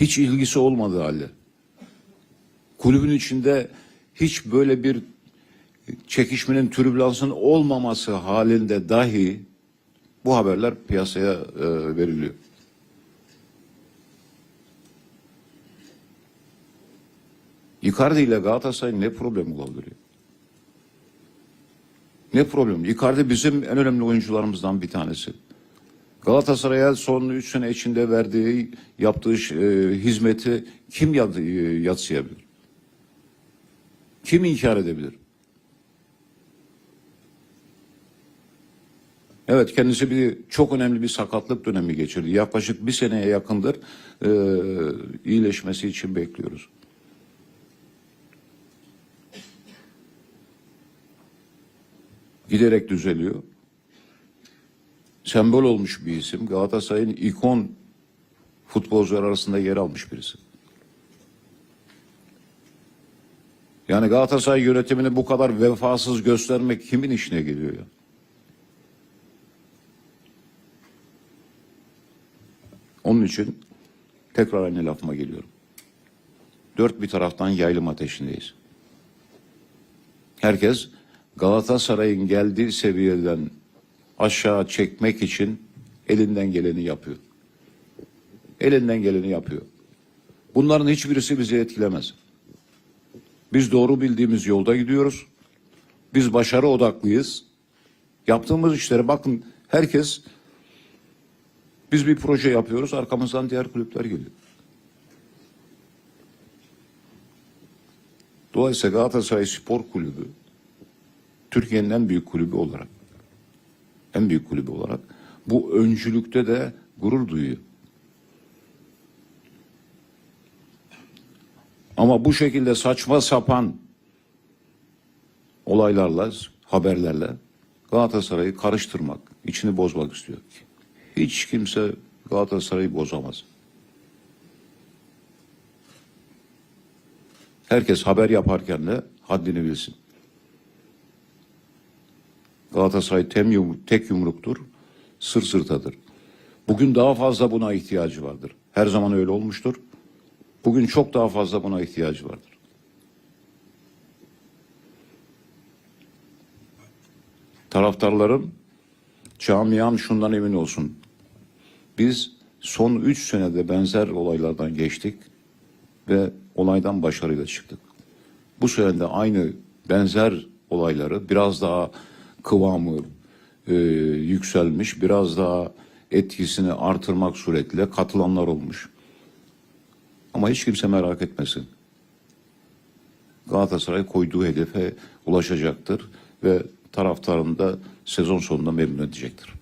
hiç ilgisi olmadığı halde kulübün içinde hiç böyle bir çekişmenin, türbülansın olmaması halinde dahi bu haberler piyasaya e, veriliyor. Icardi ile Galatasaray ne problem olabilir? Ne problem? Icardi bizim en önemli oyuncularımızdan bir tanesi. Galatasaray'a son 3 sene içinde verdiği, yaptığı e, hizmeti kim yad, e, yatsıyabilir? Kim inkar edebilir? Evet kendisi bir çok önemli bir sakatlık dönemi geçirdi. Yaklaşık bir seneye yakındır e, iyileşmesi için bekliyoruz. Giderek düzeliyor. Sembol olmuş bir isim. Galatasaray'ın ikon futbolcular arasında yer almış birisi. Yani Galatasaray yönetimini bu kadar vefasız göstermek kimin işine geliyor ya? Onun için tekrar aynı lafıma geliyorum. Dört bir taraftan yaylım ateşindeyiz. Herkes Galatasaray'ın geldiği seviyeden aşağı çekmek için elinden geleni yapıyor. Elinden geleni yapıyor. Bunların hiçbirisi bizi etkilemez. Biz doğru bildiğimiz yolda gidiyoruz. Biz başarı odaklıyız. Yaptığımız işlere bakın herkes biz bir proje yapıyoruz arkamızdan diğer kulüpler geliyor. Dolayısıyla Galatasaray Spor Kulübü Türkiye'nin en büyük kulübü olarak en büyük kulübü olarak bu öncülükte de gurur duyuyor. Ama bu şekilde saçma sapan olaylarla, haberlerle Galatasaray'ı karıştırmak, içini bozmak istiyor. Hiç kimse Galatasaray'ı bozamaz. Herkes haber yaparken de haddini bilsin. Galatasaray tem yum- tek yumruktur, sır sırtadır. Bugün daha fazla buna ihtiyacı vardır. Her zaman öyle olmuştur. Bugün çok daha fazla buna ihtiyacı vardır. Taraftarlarım, camiam şundan emin olsun. Biz son üç senede benzer olaylardan geçtik ve olaydan başarıyla çıktık. Bu senede aynı benzer olayları biraz daha kıvamı e, yükselmiş, biraz daha etkisini artırmak suretiyle katılanlar olmuş. Ama hiç kimse merak etmesin. Galatasaray koyduğu hedefe ulaşacaktır ve taraftarını da sezon sonunda memnun edecektir.